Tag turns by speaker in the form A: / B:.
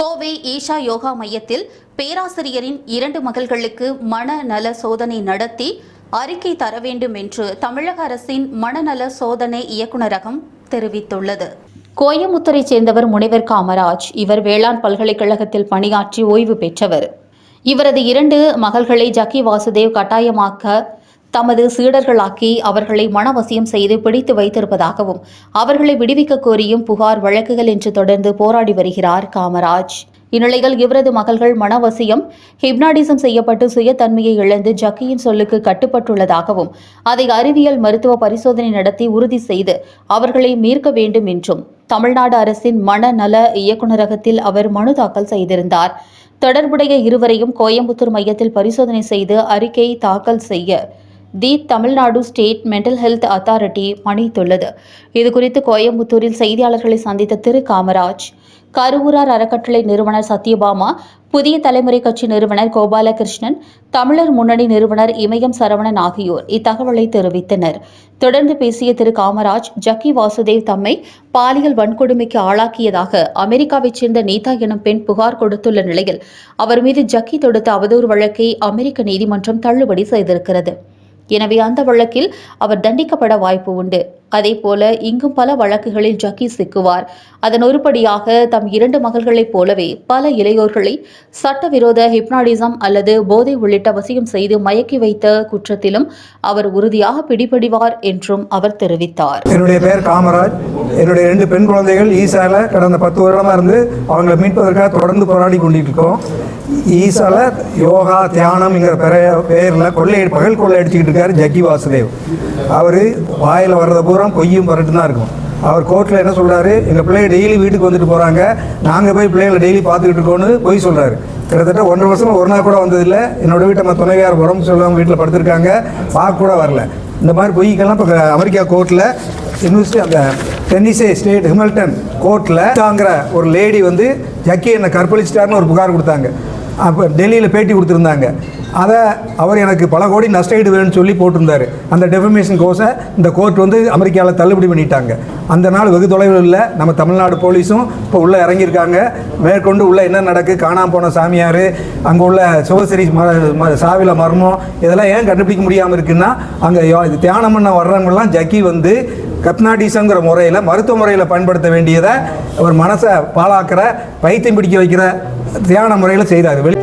A: கோவை ஈஷா யோகா மையத்தில் பேராசிரியரின் இரண்டு மகள்களுக்கு மனநல சோதனை நடத்தி அறிக்கை தர வேண்டும் என்று தமிழக அரசின் மனநல சோதனை இயக்குநரகம் தெரிவித்துள்ளது. கோயமுத்தூரைச் சேர்ந்தவர் முனைவர் காமராஜ் இவர் வேளாண் பல்கலைக்கழகத்தில் பணியாற்றி ஓய்வு பெற்றவர். இவரது இரண்டு மகள்களை ஜக்கி வாசுதேவ் கட்டாயமாக்க தமது சீடர்களாக்கி அவர்களை மனவசியம் செய்து பிடித்து வைத்திருப்பதாகவும் அவர்களை விடுவிக்க கோரியும் புகார் வழக்குகள் என்று தொடர்ந்து போராடி வருகிறார் காமராஜ். இந்நிலையில் இவரது மகள்கள் மனவசியம் ஹிப்னாடிசம் செய்யப்பட்டு சுயத்தன்மையை இழந்து ஜக்கியின் சொல்லுக்கு கட்டுப்பட்டுள்ளதாகவும் அதை அறிவியல் மருத்துவ பரிசோதனை நடத்தி உறுதி செய்து அவர்களை மீட்க வேண்டும் என்றும் தமிழ்நாடு அரசின் மனநல இயக்குநரகத்தில் அவர் மனு தாக்கல் செய்திருந்தார். தொடர்புடைய இருவரையும் கோயம்புத்தூர் மையத்தில் பரிசோதனை செய்து அறிக்கை தாக்கல் செய்ய the Tamil Nadu state mental health authority பணித்துள்ளது இதுகுறித்து கோயம்புத்தூரில் செய்தியாளர்களை சந்தித்த திரு. காமராஜ் கருவூரார் அறக்கட்டளை நிறுவனர் சத்யபாமா புதிய தலைமுறை கட்சி நிறுவனர் கோபாலகிருஷ்ணன் தமிழர் முன்னணி நிறுவனர் இமயம் சரவணன் ஆகியோர் இத்தகவலை தெரிவித்தனர். தொடர்ந்து பேசிய திரு. காமராஜ் ஜக்கி வாசுதேவ் தம்மை பாலியல் வன்கொடுமைக்கு ஆளாக்கியதாக அமெரிக்காவைச் சேர்ந்த நீதா எனும் பெண் புகார் கொடுத்துள்ள நிலையில் அவர் மீது ஜக்கி தொடுத்த அவதூறு வழக்கை அமெரிக்க நீதிமன்றம் தள்ளுபடி செய்திருக்கிறது. எனவே அந்த வழக்கில் அவர் தண்டிக்கப்பட வாய்ப்பு உண்டு. அதேபோல இங்கும் பல வழக்குகளில் ஜக்கி சிக்குவார். அதன் ஒருபடியாக தம் இரண்டு மகள்களைப் போலவே பல இளையோர்களை சட்டவிரோத ஹிப்னாடிசம் அல்லது போதை உள்ளிட்ட வசியம் செய்து மயக்கி வைத்த குற்றத்திலும் அவர் உறுதியாக பிடிபடுவார் என்றும் அவர் தெரிவித்தார்.
B: என்னுடைய பெயர் காமராஜ். என்னுடைய ரெண்டு பெண் குழந்தைகள் ஈசால கடந்த பத்து வருடமாக இருந்து அவங்களை மீட்பதற்காக தொடர்ந்து போராடி கொண்டிட்டு இருக்கோம் ஈசால யோகா தியானம்ங்கிற பெரிய பெயரில் கொள்ளை பகல் கொள்ளை அடிச்சுக்கிட்டு இருக்காரு ஜக்கி வாசுதேவ். அவர் வாயில் வர்றத பூரா பொய்யும் பரட்டு தான் இருக்கும். அவர் கோர்ட்டில் என்ன சொல்கிறாரு எங்கள் பிள்ளைய டெய்லி வீட்டுக்கு வந்துட்டு போகிறாங்க நாங்கள் போய் பிள்ளைகளை டெய்லி பார்த்துக்கிட்டு இருக்கோம்னு பொய் சொல்கிறாரு கிட்டத்தட்ட ஒன்றரை வருஷம் ஒரு நாள் கூட வந்ததில்லை. என்னோட வீட்டை நம்ம துணைவியார் உடம்பு சொல்லாமல் வீட்டில் படுத்திருக்காங்க. பார்க்க கூட வரல. இந்த மாதிரி பொய்க்கெல்லாம் இப்போ அமெரிக்கா கோர்ட்டில் யூனிவர்சிட்டி அந்த டென்னிஸே ஸ்டேட் ஹிமில்டன் கோர்ட்டில் தாங்கிற ஒரு லேடி வந்து ஜக்கி என்னை கற்பழிச்சிட்டாருன்னு ஒரு புகார் கொடுத்தாங்க. அப்போ டெல்லியில் பேட்டி கொடுத்துருந்தாங்க. அதை அவர் எனக்கு பல கோடி நஷ்டஈடு வேணும்னு சொல்லி போட்டிருந்தாரு. அந்த டெஃபமேஷன் கோர்ஸை இந்த கோர்ட் வந்து அமெரிக்காவில் தள்ளுபடி பண்ணிட்டாங்க. அந்த நாள் வெகு தொலைவில் இல்லை. நம்ம தமிழ்நாடு போலீஸும் இப்போ உள்ளே இறங்கியிருக்காங்க. மேற்கொண்டு உள்ளே என்ன நடக்கு? காணாமல் போன சாமியார் அங்கே உள்ள சிவசரி சாவில மர்மம் இதெல்லாம் ஏன் கண்டுபிடிக்க முடியாமல் இருக்குன்னா அங்கே இது தியானம் பண்ண வர்றவங்கலாம் ஜக்கி வந்து கப்னாடிசங்கிற முறையில் மருத்துவ முறையில் பயன்படுத்த வேண்டியதை அவர் மனசை பாழாக்கிற பைத்தியம் பிடிக்க வைக்கிற தியான முறையில் செய்கிறார் வெளி